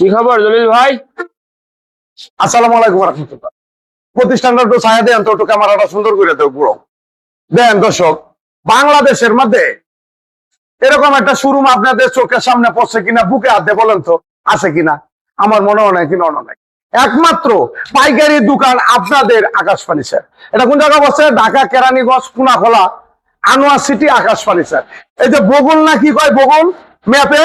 কি খবর, জলিল ভাই? আসসালামু আলাইকুম রহমতুল্লাহ। প্রতিষ্ঠানটা একটু ছায়া দেন, তো একটু ক্যামেরাটা সুন্দর করে দেব পুরো দেন দর্শক, বাংলাদেশের মধ্যে এরকম একটা শোরুম আপনাদের চোখের সামনে পড়ছে কিনা, বুকে হাতে বলেন তো, আছে কিনা? আমার মনে হয় কিনা অন্য নাই। একমাত্র পাইকারি দোকান আপনাদের আকাশবাণী, স্যার। এটা কোন জায়গা বসে ঢাকা, কেরানীগঞ্জ, কুনাখোলা, আনোয়ার সিটি আকাশবাণী, স্যার। এই যে বগুল না কি কয় বগুল? ম্যাপে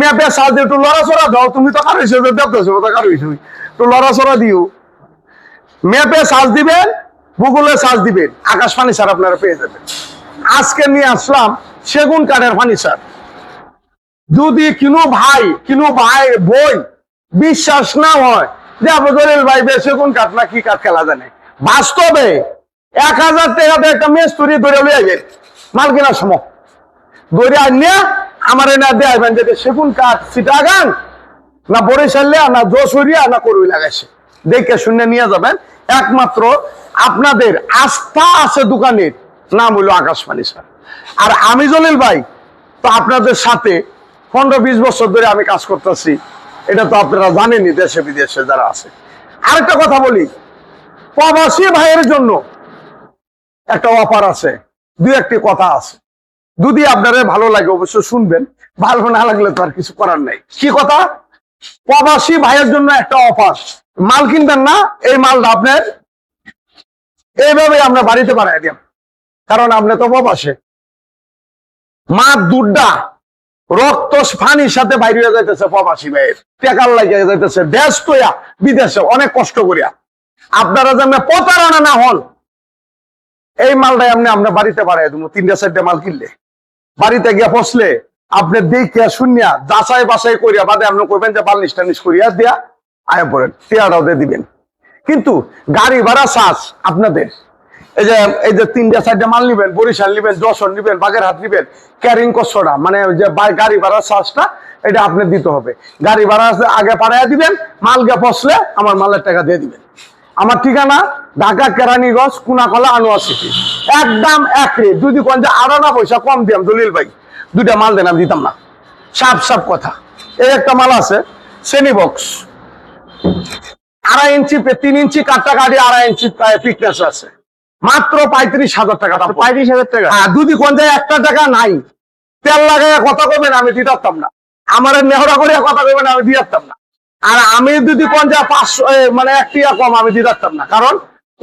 ম্যাপে সাজ একটু লড়াচড়া দাও, তুমি তো কারও হিসেবে দেখতেছো তো কারও হিসেবে একটু লড়াচড়া দিও। ম্যাপে সার্চ দিবেন গুগলে সার্চ দিবেন, আকাশ ফার্নিচার আপনারা পেয়ে যাবেন। আজকে নিয়ে আসলাম সেগুন কাঠের ফার্নিচার। যদি কিনো ভাই কিনো ভাই, বই, বিশ্বাস না হয় যে আবদুল ভাই সেগুন কাঠ না কি কাঠ খেলা জানে। বাস্তবে এক হাজার টাকাতে একটা মেস তৈরি ধরে লিয়ে যাবেন মাল কেনার সময়। ধরে আনিয়া আমার এনে দেবেন যে সেগুন কাঠ সিটাগান না বরিশালিয়া না যশোরিয়া না করুই লাগাইছে। দেখে শুনে নিয়ে যাবেন। একমাত্র আপনাদের আস্থা আছে দোকানের, নাম হলো আকাশবাণী স্যার। আর আমি জলিল ভাই, তো আপনাদের সাথে পনেরো বিশ বছর ধরে আমি কাজ করতেছি। এটা তো আপনারা জানেনই, দেশে বিদেশে যারা আছে। আরেকটা কথা বলি, প্রবাসী ভাইয়ের জন্য একটা অফার আছে দু একটি কথা আছে। যদি আপনাদের ভালো লাগে অবশ্যই শুনবেন, ভালো না লাগলে তো আর কিছু করার নাই। কি কথা? প্রবাসী ভাইয়ের জন্য একটা অফার মাল কিনবেন না, এই মালটা আপনার এইভাবে আমরা বাড়িতে বাড়াই দিলাম কারণ আপনি তো প্রবাসে। মা দুড্ডা, রক্ত ফানির সাথে বাইরে হয়ে যাইতেছে প্রবাসী ভাইয়ের। টেকার লাগিয়ে যাইতেছে দেশ তোয়া বিদেশে অনেক কষ্ট করিয়া। আপনারা যেন প্রতারণা না হন, এই মালটাই আপনি আমরা বাড়িতে বাড়াই দেবো, তিনটা চারটে মাল কিনলে। বাড়িতে গিয়ে ফসলে আপনি দেখিয়া শুনিয়া যাচাই বাছাই করিয়া বাদে আপনি কইবেন যে বাল্লিশ টানিশ করিয়া দিয়া আয়া পড়েন টিয়াটাও দিয়ে দিবেন। কিন্তু গাড়ি ভাড়া চার্জ আপনাদের। এই যে এই যে তিনটা চারটা মাল নিবেন, বরিশাল নিবেন, যশোর নিবেন, বাগেরহাট নিবেন, ক্যারিং কষ্টটা মানে যে গাড়ি ভাড়া চার্জটা, এটা আপনি দিতে হবে। গাড়ি ভাড়া আগে পাঠাইয়া দিবেন, মাল গিয়ে ফসলে আমার মালের টাকা দিয়ে দিবেন। আমার ঠিকানা ঢাকা কেরানীগঞ্জ কুনাকলা আনোয়ার সিটি একদম এক রেট। যদি কোন যে আরও না পয়সা কম দিয়াম দলিল ভাই দুইটা মাল দেন আমি দিতাম না। সাপ সাপ কথা। এই একটা মাল আছে সেনি বক্স আড়াই ইঞ্চি তিন ইঞ্চি গাড়ি আড়াই ইঞ্চি ফিটনেস আছে। মাত্র পঁয়ত্রিশ হাজার টাকা পঁয়ত্রিশ হাজার টাকা? হ্যাঁ যদি কোন জায়গায় একটা টাকা নাই তেল লাগাইয়া কথা কবেন আমি দিতে পারতাম না। আমার নেহরা করিয়া কথা কবেন আমি দিয়ে না। আর আমি যদি কোন জায়গায় পাঁচশো মানে এক টিয়া কম আমি দিতে পারতাম না। কারণ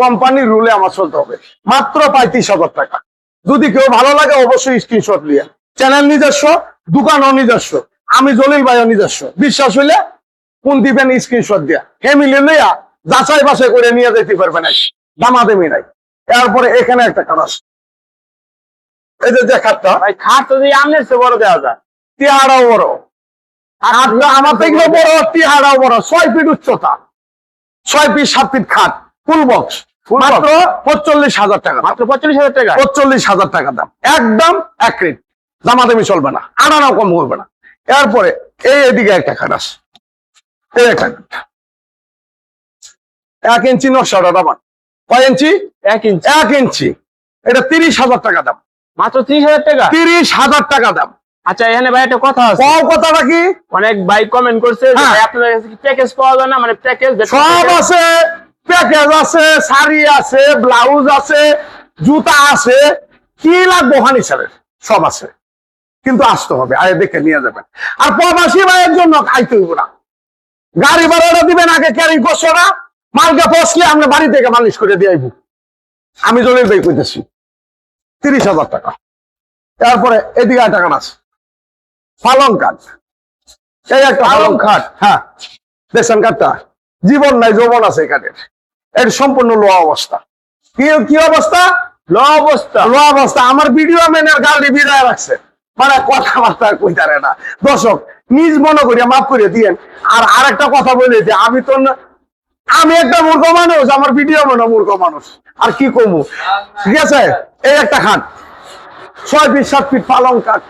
কোম্পানির রুলে আমার চলতে হবে। মাত্র পঁয়ত্রিশ হাজার টাকা। যদি কেউ ভালো লাগে অবশ্যই স্ক্রিনশট নিয়ে চ্যানেল নিজস্ব দোকানও নিজস্ব। আমি জলিল ভাইও নিজস্ব। বিশ্বাস হইলে কোন দিবেন স্ক্রিনশট দিয়া। ফ্যামিলি লইয়া যাচাই বাছাই করে নিয়ে যেতে পারবেন দামাদামি নাই। এরপরে এখানে একটা কাজ আছে এই যে খাটটা ভাই খাট তো দিয়ে আমনের চেয়ে বড় দেওয়া যায়। টিহাড়াও বড়। আমার থেকে বড় টিহাড়াও বড়। ছয় ফিট উচ্চতা। ছয় ফিট সাত ফিট খাট। Full box? মাত্র পঁচল্লিশ হাজার টাকা মাত্র পঁয়তাল্লিশ হাজার টাকা? পঁচল্লিশ হাজার টাকা দাম। একদম এক রেট দামাদামি চলবে না। আনানাও কম করবে না। এরপরে এই এদিকে একটা খাট এই একটা এক ইঞ্চি নকশাটা দাম কয় ইঞ্চি? এক ইঞ্চি। এক ইঞ্চি। এটা তিরিশ হাজার টাকা দাম। মাত্র ত্রিশ হাজার টাকা? তিরিশ হাজার টাকা দাম। আচ্ছা এখানে ভাই একটা কথা আছে। কথাটা কি? অনেক ভাই কমেন্ট করছে হ্যাঁ। আপনাদের কাছে প্যাকেজ পাওয়া যায় না? মানে প্যাকেজ সব আছে। প্যাকেজ আছে শাড়ি আছে ব্লাউজ আছে জুতা আছে। কি লাগবো হানি স্যারের সব আছে। কিন্তু আসতে হবে আয় দেখে নিয়ে যাবেন। আর প্রবাসী ভাইয়ের জন্য আইতে হইব না। গাড়ি ভাড়াটা দিবেন আগে ক্যারি করছ না মালকে ফসলে আমরা বাড়ি থেকে মালিশ করে দিয়ে আইব। আমি জলিল ভাই কইতেছি তিরিশ হাজার টাকা। তারপরে এদিকে টাকা আছে। পালং কাঠ। এই একটা পালং খাট হ্যাঁ। রেশন কাঠটা। জীবন নাই যৌবন আছে এই কাঠের। এর সম্পূর্ণ লোয়া অবস্থা। কি কি অবস্থা? ল অবস্থা। লো অবস্থা। আমার ভিডিও ম্যানের গাড়ি বিদায় রাখছে মানে কথাবার্তা কইতারে না। দর্শক নিজ মনে করিয়া মাফ করে দিয়েন। আর আরেকটা কথা বলে যে আমি তো না- আমি একটা মূর্খ মানুষ আমার ভিডিও মনে মূর্খ মানুষ। আর কি কমু? ঠিক আছে? এই একটা খাট ছয় ফিট সাত ফিট পালং কাঠ।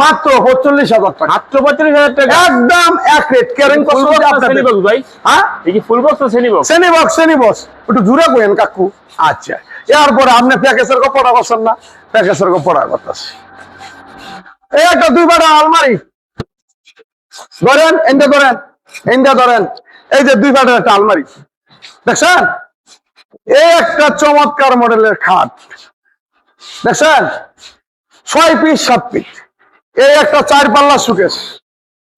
মাত্র পঁচল্লিশ হাজার টাকা। মাত্র পঁয়তাল্লিশ হাজার টাকা? একদম এক রেট ক্যারিং ফুল বক্স শ্রেণি বক্স ভাই। হ্যাঁ? ফুল বক্স শ্রেণি বক্স শ্রেণি বক্স শ্রেণি বক্স। একটু জুড়ে কইেন কাকু। আচ্ছা। এরপরে আপনি প্যাকেজের কপড়া করছেন না? প্যাকেজের কপড়া করতেছে। এই একটা দুই বাটা আলমারি। ধরেন এনটা ধরেন ইন্ডিয়া ধরেন। এই যে দুই ফাটের একটা আলমারি। দেখছেন? এই একটা চমৎকার মডেলের খাট। দেখছেন? ছয় পিস সাত পিস এই একটা চার পাল্লা সুকেশ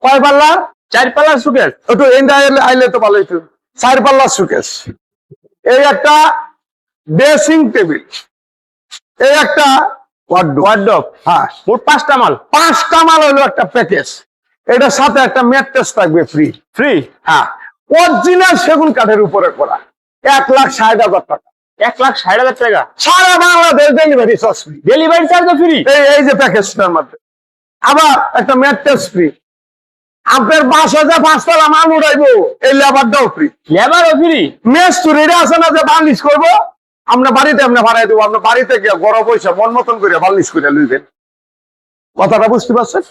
কয় পাল্লা? চার পাল্লার সুকেস একটু ইন্ডিয়া আইলে তো ভালো হইতো চার পাল্লা সুকেশ এই একটা ড্রেসিং টেবিল এই একটা ওয়ার্ডব হ্যাঁ। মোট পাঁচটা মাল? পাঁচটা মাল হলো একটা প্যাকেজ এটার সাথে একটা ম্যাট্রেস থাকবে ফ্রি ফ্রি হ্যাঁ। অরিজিনাল সেগুন কাঠের উপরে করা। এক লাখ ষাট হাজার টাকা। এক লাখ ষাট হাজার টাকা? সারা Bangladesh delivery charge free delivery charge free এই এই যে প্যাকেজটার মধ্যে। আবার একটা ম্যাট্রেস ফ্রি আপনার বাস হাজার পাঁচতলা মাল উড়াইবো এই লেবারটাও ফ্রি লেবারও ফ্রি মেস্তুরিরা আছে না যে বার্নিশ করব? আমরা বাড়িতে আমরা ভাড়াই দেবো আপনার বাড়িতে গিয়ে গড় পয়সা মন মতন করে বার্নিশ করে লইবেন। কথাটা বুঝতে পারছেন?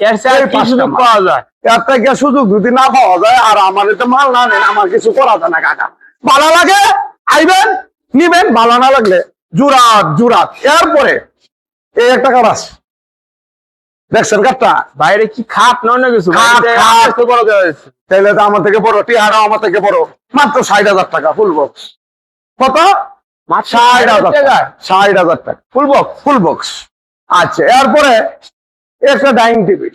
পাওয়া যায়? এর থেকে সুযোগ যদি না পাওয়া যায় আর আমার তো মাল না নেন আমার কিছু করা যায় না কাকা। ভালো লাগে? আইবেন? নিবেন? ভালো না লাগলে জুরাত জুরাত। এরপরে এই একটা কাজ আছে। দেখছেন বাইরে কি খাট না কিছু? তাইলে তো আমার থেকে বড় আমার থেকে বড়। মাত্র ষাট হাজার টাকা ফুল বক্স কত? ষাট হাজার টাকা। ষাট হাজার টাকা। ফুল বক্স ফুল বক্স আচ্ছা এরপরে একটা ডাইনিং টেবিল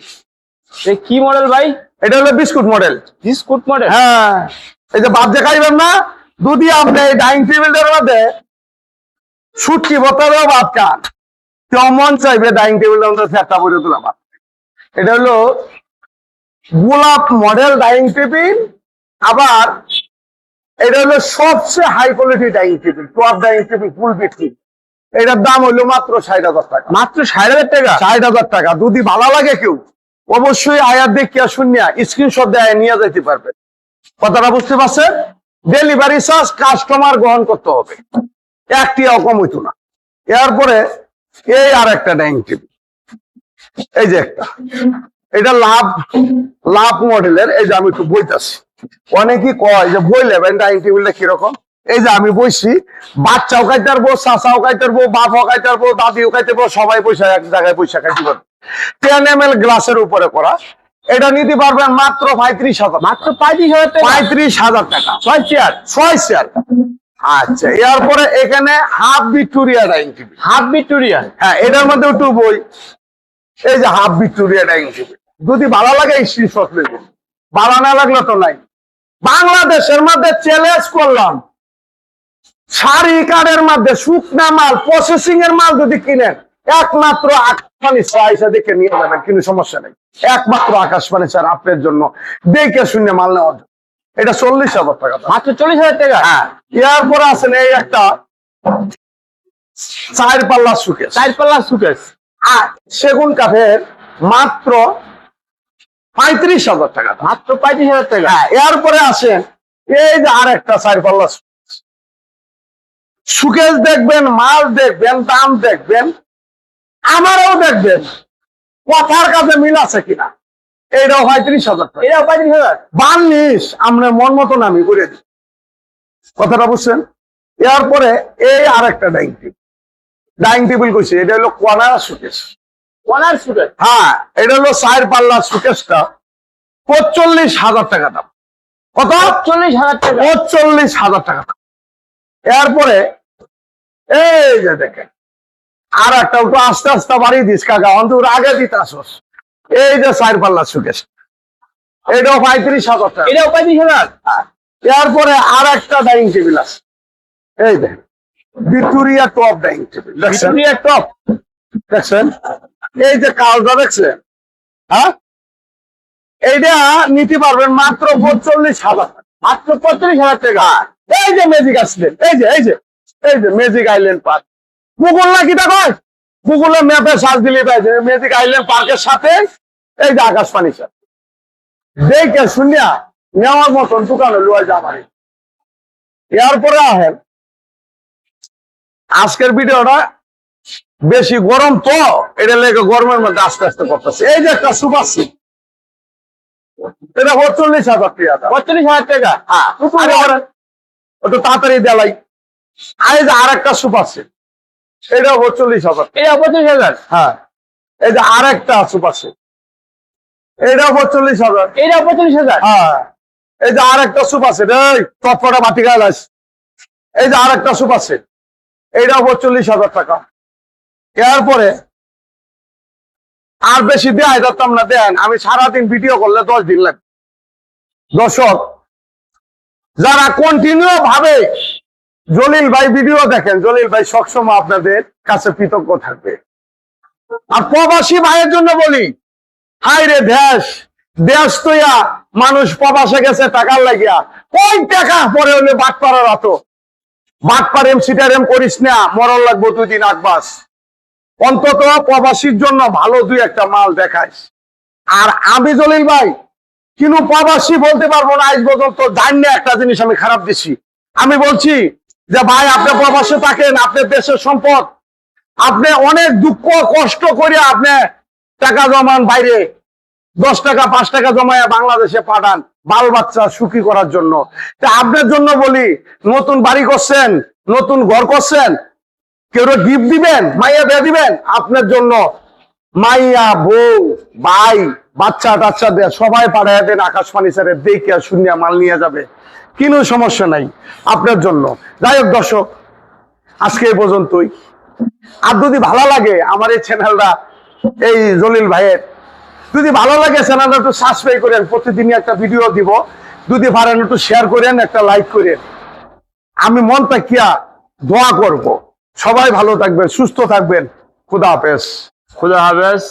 কি মডেল ভাই? এটা হলো বিস্কুট মডেল বিস্কুট মডেল হ্যাঁ। এই যে বাদ যে খাইবেন না আপনি ডাইনিং টেবিলটার মধ্যে সুটকি কেমন চাইবে ডাইনিং ফ্যাটটা করে তোলা এটা হলো গোলাপ মডেল ডাইনিং টেবিল আবার এটা হলো সবচেয়ে high quality dining table top dining table full বিক্রি এটার দাম হলো মাত্র ষাট হাজার টাকা। মাত্র ষাট হাজার টাকা? ষাট হাজার টাকা। যদি ভালো লাগে কেউ অবশ্যই আয়ার দেখিয়া শুনিয়া স্ক্রিনশট দেয় নিয়ে যেতে পারবে। কথাটা বুঝতে পারছেন ডেলিভারি চার্জ কাস্টমার গ্রহণ করতে হবে। একটি কম হইতো না। এরপরে এই আর একটা ডাইনিং টেবিল এই যে একটা। এটা লাভ লাভ মডেলের এই যে আমি একটু বইতাছি। অনেকেই কয় যে বই নেবেন ডাইনিং টেবিলটা কীরকম? এই যে আমি বইছি বাচ্চাও খাইতে পারব চাচাও খাইতে পারব বাপও খাইতে পারব দাদিও খাইতে পারব সবাই পয়সা এক জায়গায় পয়সা খাইতে পারব। টেন এম এল গ্লাসের উপরে করা। এটা নিতে পারবেন মাত্র পঁয়ত্রিশ হাজার মাত্র পঁয়ত্রিশ হাজার পঁয়ত্রিশ হাজার টাকা। ছয় চেয়ার ছয় চেয়ার আচ্ছা এরপরে এখানে half Victoria dining table. Half Victoria? হ্যাঁ এটার মধ্যে একটু বই। এই যে হাফ ভিক্টোরিয়া ডাইনিং টেবিল। যদি ভালো লাগে স্ক্রিনশট নেবেন ভালো না লাগলে তো নাই। বাংলাদেশের মধ্যে চ্যালেঞ্জ করলাম। শাড়ি কার্ডের মধ্যে শুকনা মাল প্রসেসিং এর মাল যদি কিনেন একমাত্র আকাশবাণী পয়সা দেখে নিয়ে যাবেন কিন্তু সমস্যা নেই। একমাত্র আকাশবাণী স্যার আপনার জন্য। দেখে শুনে মাল জন্য। এটা চল্লিশ হাজার টাকা। মাত্র চল্লিশ হাজার টাকা? হ্যাঁ। এরপরে আছেন এই একটা চার পাল্লা সুকেশ চার পাল্লা সুকেস আর সেগুন কাঠের মাত্র পঁয়ত্রিশ হাজার টাকা মাত্র পঁয়ত্রিশ হাজার টাকা। হ্যাঁ এরপরে আসেন এই যে আর একটা চার পাল্লা সুকেশ। সুকেশ দেখবেন মাল দেখবেন দাম দেখবেন আমারও দেখবেন কথার কাছে মিল আছে কিনা? এইটাও পঁয়ত্রিশ হাজার টাকা। এটা পঁয়ত্রিশ হাজার? বান্নিশ আমরা মন মতন আমি করে দিই। কথাটা বুঝছেন? এরপরে এই আর একটা ডাইনিং টেবিল। ডাইনিং টেবিল কইছে এটা হলো কোয়ানার সুকেশ ওনার সুকেস হ্যাঁ এটা হলো চার পাল্লা সুকেশটা পঁচল্লিশ হাজার টাকা দাম। কত? চল্লিশ হাজার টাকা। পঁচল্লিশ হাজার টাকা দাম। এরপরে এই যে দেখেন আর একটা একটু আস্তে আস্তে বাড়িয়ে দিস কাকা অন্তর আগে দিতে আসস। এই যে চার পাল্লা সুকেশ এটাও পঁয়ত্রিশ হাজার টাকা। এটাও পঁয়ত্রিশ হাজার? এরপরে আর একটা ডাইনিং টেবিল আছে। এই দেখ ভিক্টোরিয়া টপ ডাইনিং টেবিল দেখছেন? Victoria top. দেখছেন? এই যে কালটা দেখছেন? হ্যাঁ? এইটা নিতে পারবেন মাত্র পঁচল্লিশ হাজার মাত্র পঁয়ত্রিশ হাজার টাকা। এই যে ম্যাজিক আসলেন এই যে এই যে এই যে ম্যাজিক আইল্যান্ড পার্ক গুগল না কি কয় গুগলে ম্যাপে সার্চ দিলে পাইছে ম্যাজিক আইল্যান্ড পার্কের সাথে এই যে আকাশ পানি সাথে দেখে শুনিয়া নেওয়ার মতন দোকানে লুয়া যাবানি এরপরে আহেন। আজকের ভিডিওটা বেশি গরম তো এটা লেগে গরমের মধ্যে আস্তে আস্তে করতেছে। এই যে একটা সুপার সিট এটা চল্লিশ হাজার টাকা। পঁয়ত্রিশ হাজার টাকা? হ্যাঁ। একটু তাড়াতাড়ি দেলাই। আর এই যে আর একটা সুপার সেট এটা চল্লিশ হাজার এটা পঁচিশ হাজার? হ্যাঁ। এই যে আর একটা সুপার সেট এটা হাজার। এটা হাজার? হ্যাঁ। এই যে আর একটা সুপ আছে এই যে আর একটা সুপ আছে এইটা উপর চল্লিশ হাজার টাকা। এরপরে আর বেশি দেয় ধরতাম না দেন আমি সারাদিন ভিডিও করলে দশ দিন লাগবে। দর্শক যারা কন্টিনিউ ভাবে জলিল ভাই ভিডিও দেখেন জলিল ভাই সবসময় আপনাদের কাছে কৃতজ্ঞ থাকবে। আর প্রবাসী ভাইয়ের জন্য বলি হাই রে দেশ দেশ তৈয়া মানুষ প্রবাসে গেছে টাকার লাগিয়া। কই টাকা? পরে হলে বাট পাড়ার অত বাট পারেম সিটারেম করিস না মরণ লাগবো দুই দিন আকবাস অন্তত প্রবাসীর জন্য ভালো দুই একটা মাল দেখাইস। আর আমি জলিল ভাই, কিন্তু প্রবাসী বলতে পারব না, আজ পর্যন্ত জানি না একটা জিনিস আমি খারাপ দিছি। আমি বলছি যে ভাই, আপনি প্রবাসে থাকেন আপনার দেশের সম্পদ। আপনি অনেক দুঃখ, কষ্ট করে আপনি টাকা জমান বাইরে। দশ টাকা, পাঁচ টাকা জমায় বাংলাদেশে পাঠান বাল বাচ্চা সুখী করার জন্য। তা আপনার জন্য বলি, নতুন বাড়ি করছেন, নতুন ঘর করছেন, কেউ গিফট দিবেন, মাইয়া দিয়ে দিবেন? আপনার জন্য মাইয়া, বউ, ভাই, বাচ্চা টাচ্চা দেয় সবাই পাঠায় দেন, আকাশ ফার্নিচারের দেখে শূন্য মাল নিয়ে যাবে। কোনো সমস্যা নাই আপনার জন্য। যাই হোক দর্শক, আজকে এই পর্যন্তই। আর যদি ভালো লাগে আমার এই চ্যানেলটা এই জলিল ভাইয়ের। যদি ভালো লাগে চ্যানেলটা একটু সাবস্ক্রাইব করেন প্রতিদিনই একটা ভিডিও দিব। যদি পারেন একটু শেয়ার করেন, একটা লাইক করেন। আমি মন তাকিয়া দোয়া করব। সবাই ভালো থাকবেন, সুস্থ থাকবেন। খুদা হাফেজ। খুদা হাফেজ।